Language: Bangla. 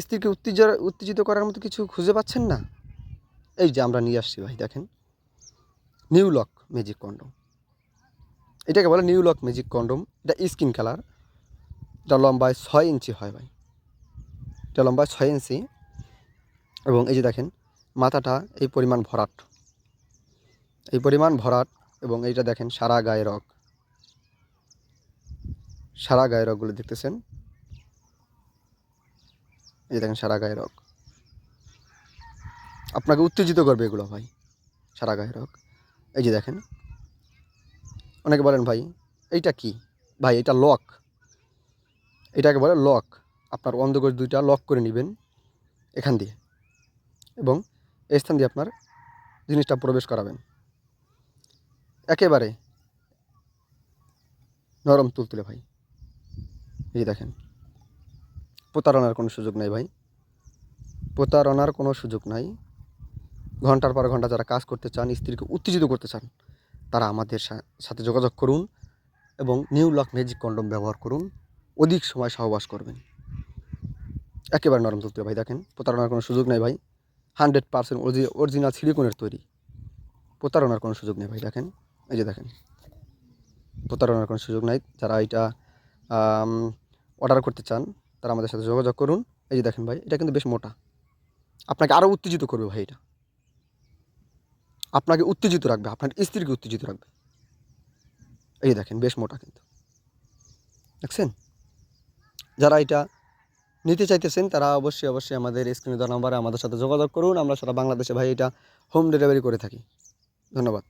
স্ত্রীকে উত্তেজ, উত্তেজিত করার মতো কিছু খুঁজে পাচ্ছেন না? এই যে আমরা নিয়ে আসছি ভাই, দেখেন। নিউ লক ম্যাজিক কন্ডম এটাকে বলে নিউ লক ম্যাজিক কন্ডম এটা স্কিন কালার এটা লম্বায় ছয় ইঞ্চি হয় ভাই। এটা লম্বায় ছয় ইঞ্চি। এবং এই যে দেখেন, মাথাটা এই পরিমাণ ভরাট। এই পরিমাণ ভরাট এবং এইটা দেখেন সারা গায়ে রগ। সারা গায়ে রগগুলো দেখতেছেন। এই দেখেন সারা গায়ে রগ আপনাকে উত্তেজিত করবে এগুলো ভাই সারা গায়ে রগ এই যে দেখেন, অনেকে বলেন ভাই, এইটা কি? ভাই, এটা লক। এটাকে বলে লক। আপনার অন্ধকোষ দুইটা লক করে নেবেন এখান দিয়ে এবং এই স্থান দিয়ে আপনার জিনিসটা প্রবেশ করাবেন। একেবারে নরম তুলতুলে ভাই। এই দেখেন প্রতারণার কোনো সুযোগ নাই ভাই। প্রতারণার কোনো সুযোগ নাই। ঘণ্টার পর ঘণ্টা যারা কাজ করতে চান, স্ত্রীকে উত্তেজিত করতে চান, তারা আমাদের সাথে যোগাযোগ করুন এবং নিউ লক ম্যাজিক কন্ডম ব্যবহার করুন। অধিক সময় সহবাস করবেন। একেবারে নরম তুলতে ভাই, দেখেন। প্রতারণার কোনো সুযোগ নেই ভাই। হান্ড্রেড পার্সেন্ট অরিজিনাল সিলিকনের তৈরি। প্রতারণার কোনো সুযোগ নেই ভাই, দেখেন। এই যে দেখেন। প্রতারণার কোনো সুযোগ নাই। যারা এটা অর্ডার করতে চান তারা আমাদের সাথে যোগাযোগ করুন। এই যে দেখেন ভাই, এটা কিন্তু বেশ মোটা। আপনাকে আরও উত্তেজিত করবে ভাই এটা। আপনাকে উত্তেজিত রাখবে, আপনার স্ত্রীকে উত্তেজিত রাখবে। এই দেখেন, বেশ মোটা কিন্তু। দেখছেন? যারা এটা নিতে চাইতেছেন, তারা অবশ্যই অবশ্যই আমাদের স্ক্রিনে দেওয়া নাম্বারে আমাদের সাথে যোগাযোগ করুন। আমরা সারা বাংলাদেশে ভাই এটা হোম ডেলিভারি করে থাকি। ধন্যবাদ।